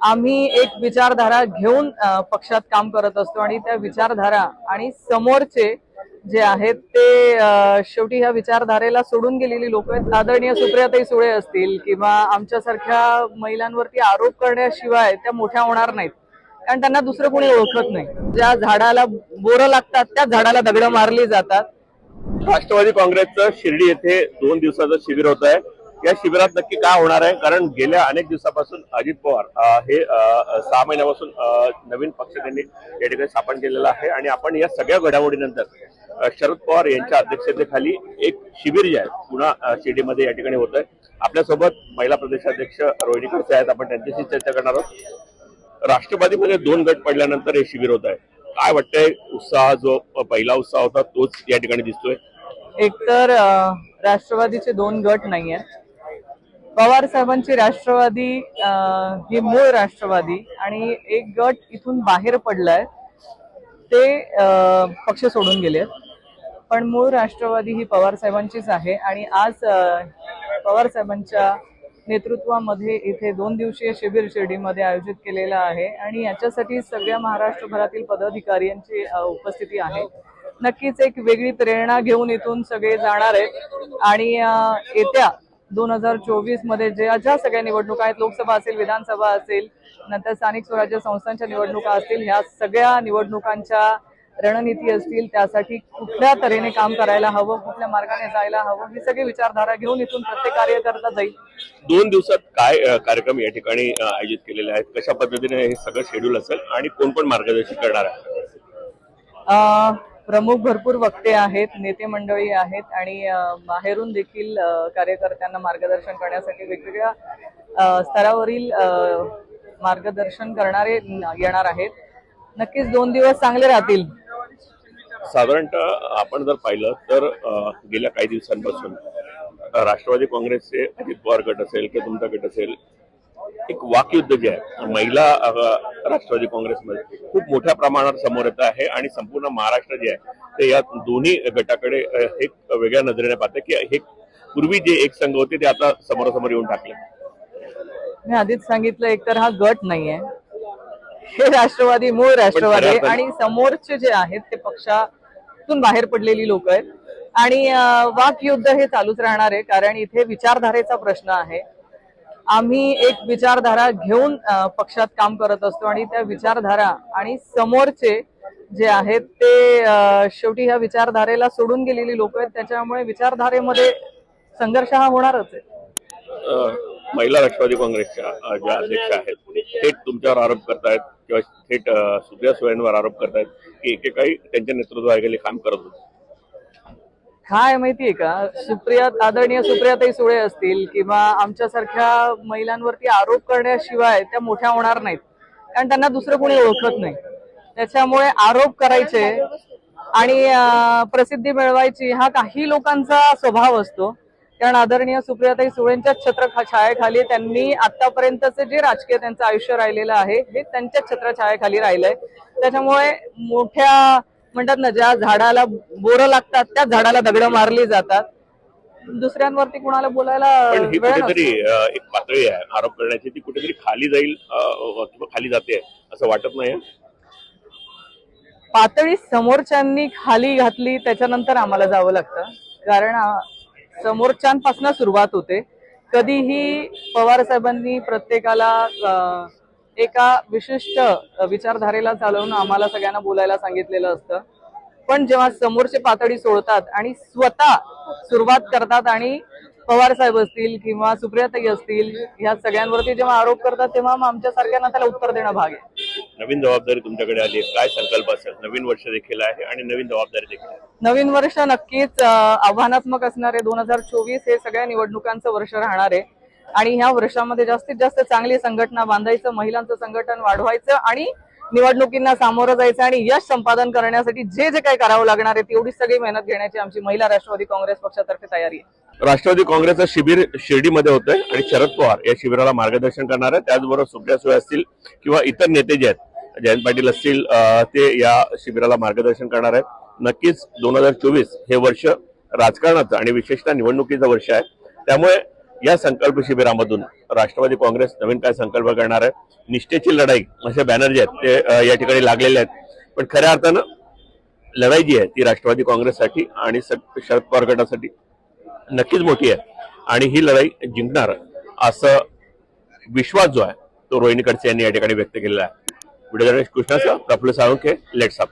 आम्ही एक विचारधारा घेऊन पक्षात काम करत असतो आणि त्या विचारधारा आणि समोरचे जे आहेत ते शेवटी ह्या विचारधारेला सोडून गेलेली लोक आहेत. आदरणीय सुप्रियाताई सुळे असतील किंवा आमच्यासारख्या महिलांवरती आरोप करण्याशिवाय त्या मोठ्या होणार नाहीत. कारण त्यांना दुसरं कोणी ओळखत नाही. ज्या झाडाला बोरं लागतात त्या झाडाला दगडं मारली जातात. राष्ट्रवादी काँग्रेसचं शिर्डी येथे दोन दिवसाचं शिबिर होत आहे या शिबिरात नक्की काय होणार आहे? कारण गेल्या अनेक दिवसापासून अजित पवार हे सहा महिन्यापासून नवीन पक्ष त्यांनी या ठिकाणी स्थापन केलेला आहे आणि आपण या सगळ्या घडामोडीनंतर शरद पवार यांच्या अध्यक्षतेखाली एक शिबिर जे आहे पुन्हा अं, शिर्डीमध्ये या ठिकाणी होत आहे आपल्यासोबत महिला प्रदेशाध्यक्ष रोहिणी खडसे आहेत. आपण त्यांच्याशी चर्चा करणार आहोत. राष्ट्रवादीमध्ये दोन गट पडल्यानंतर हे शिबिर होत आहे काय वाटतंय? उत्साह जो पहिला उत्साह होता तोच या ठिकाणी दिसतोय. एकतर राष्ट्रवादीचे दोन गट नाही आहेत पवार साहेबांची राष्ट्रवादी ही मूळ राष्ट्रवादी आणि एक गट इथून बाहेर पडलाय ते पक्ष सोडून गेलेत. पण मूळ राष्ट्रवादी ही पवार साहेबांचीच आहे आणि आज पवार साहेबांच्या नेतृत्वामध्ये इथे दोन दिवसीय शिबिर शिर्डीमध्ये आयोजित केलेलं आहे आणि याच्यासाठी सगळ्या महाराष्ट्रभरातील पदाधिकारी यांची उपस्थिती आहे. नक्कीच एक वेगळी प्रेरणा घेऊन इथून सगळे जाणार आहेत आणि येत्या दोन हजार चोवीसमध्ये ज्या ज्या सगळ्या निवडणुका आहेत लोकसभा असेल विधानसभा असेल नंतर स्थानिक स्वराज्य संस्थांच्या निवडणुका असतील ह्या सगळ्या निवडणुकांच्या रणनीती असतील त्यासाठी कुठल्या तऱ्हेने काम करायला हवं कुठल्या मार्गाने जायला हवं ही सगळी विचारधारा घेऊन इथून प्रत्येक कार्यकर्ता जाईल. दोन दिवसात काय कार्यक्रम या ठिकाणी आयोजित केलेले आहेत? कशा पद्धतीने हे सगळं शेड्यूल असेल? आणि कोण कोण मार्गदर्शन करणार आहे? प्रमुख भरपूर वक्ते आहेत नेते मंडळी आहेत आणि बाहेरून देखील कार्यकर्त्यांना मार्गदर्शन करण्यासाठी वेगवेगळ्या स्तरावरील मार्गदर्शन करणारे येणार आहेत. नक्कीच दोन दिवस चांगले राहतील. साधारणतः आपण जर पाहिलं तर गेल्या काही दिवसांपासून राष्ट्रवादी काँग्रेसचे अजित पवार गट असेल किंवा तुमचा गट असेल एक वाकयुद्ध जे आहे. महिला राष्ट्रवादी काँग्रेसमध्ये खूप मोठ्या प्रमाणावर समोर येत आहे आणि संपूर्ण महाराष्ट्र जे आहे ते या दोन्ही गटाकडे एक वेगळ्या नजरेने पाहते की हे पूर्वी जे एक संघ होते ते आता समोरासमोर येऊन टाकले. मी आधीच सांगितलं एकतर हा गट नाहीये. हे राष्ट्रवादी मूळ राष्ट्रवादी आणि समोरचे जे आहेत ते पक्षातून बाहेर पडलेली लोक आहेत. आणि वाकयुद्ध हे चालूच राहणार आहे कारण इथे विचारधारेचा प्रश्न आहे. आम्ही एक विचारधारा घेऊन पक्षात काम करत असतो आणि त्या विचारधारा आणि समोरचे जे आहेत ते शेवटी ह्या विचारधारेला सोडून गेलेली लोक आहेत. त्याच्यामुळे विचारधारेमध्ये संघर्ष हा होणारच आहे. महिला राष्ट्रवादी काँग्रेसच्या ज्या अध्यक्ष आहेत थेट तुमच्यावर आरोप करतायत किंवा थेट सुप्रिया सुळेंवर आरोप करतायत की एकेकाळी त्यांच्या नेतृत्वाखाली काम करत होते. काय माहितीये का? सुप्रिया आदरणीय सुप्रियाताई सुळे असतील किंवा आमच्यासारख्या महिलांवरती आरोप करण्याशिवाय त्या मोठ्या होणार नाहीत. कारण त्यांना दुसरं कोणी ओळखत नाही. त्याच्यामुळे आरोप करायचे आणि प्रसिद्धी मिळवायची हा काही लोकांचा स्वभाव असतो. कारण आदरणीय सुप्रियाताई सुळेंच्या छत्र छायाखाली त्यांनी आतापर्यंतचे जे राजकीय त्यांचं आयुष्य राहिलेलं आहे हे त्यांच्याच छत्र छायाखाली राहिलंय. त्याच्यामुळे मोठ्या म्हणतात ना ज्या झाडाला बोरं लागतात त्या झाडाला दगडं मारली जातात. दुसऱ्यांवरती कुणाला बोलायला पण ही वेळ नसतो. कुठेतरी अ, एक पातळी आहे. आरोप करण्याची ती कुठेतरी खाली जाईल अ, किंवा खाली जाते असं वाटत नाही पातळी समोरच्यांनी खाली घातली त्याच्यानंतर आम्हाला जावं लागतं. कारण समोरच्यांपासून सुरुवात होते. कधीही पवार साहेबांनी प्रत्येकाला अं, एका विशिष्ट विचारधारेला चालवून आम्हाला सगळ्यांना बोलायला सांगितलेलं असतं. पण जेव्हा समोरचे पातळी सोडतात आणि स्वतः सुरुवात करतात आणि पवार साहेब असतील किंवा सुप्रियाताई असतील ह्या सगळ्यांवरती जेव्हा आरोप करतात तेव्हा मग आमच्या सारख्यांना त्याला उत्तर देणं भाग आहे. नवीन जबाबदारी तुमच्याकडे आली काय संकल्प असेल? नवीन वर्ष देखील आहे आणि नवीन जबाबदारी देखील नवीन वर्ष नक्कीच आव्हानात्मक असणार आहे दोन हजार चोवीस हे सगळ्या निवडणुकांचं वर्ष राहणार आहे. आणि ह्या वर्षामध्ये जास्तीत जास्त चांगली संघटना बांधायचं महिलांचं संघटन वाढवायचं आणि निवडणुकींना सामोरं जायचं आणि यश संपादन करण्यासाठी जे जे काही करावं लागणार आहे तेवढी सगळी मेहनत घेण्याची आमची महिला राष्ट्रवादी काँग्रेस पक्षातर्फे तयारी आहे. राष्ट्रवादी काँग्रेसचं शिबिर शिर्डीमध्ये होतंय आणि शरद पवार या शिबिराला मार्गदर्शन करणार आहे त्याचबरोबर सुप्रिया सुळे असतील किंवा इतर नेते जे आहेत जयंत पाटील असतील ते या शिबिराला मार्गदर्शन करणार आहेत. नक्कीच दोन हजार चोवीस हे वर्ष राजकारणाचं आणि विशेषतः निवडणुकीचं वर्ष आहे. त्यामुळे या संकल्प शिबिरामधून राष्ट्रवादी काँग्रेस नवीन काय संकल्प करणार आहे? निष्ठेची लढाई असे बॅनर जे आहेत ते या ठिकाणी लागलेले आहेत. पण खऱ्या अर्थानं लढाई जी आहे ती राष्ट्रवादी काँग्रेससाठी आणि शरद पवार गटासाठी नक्कीच मोठी आहे. आणि ही लढाई जिंकणार असं विश्वास जो आहे तो रोहिणी कडसे यांनी या ठिकाणी व्यक्त केलेला आहे. गणेश कृष्णाचं प्रफुल्ल साळुंखे लेट्स अप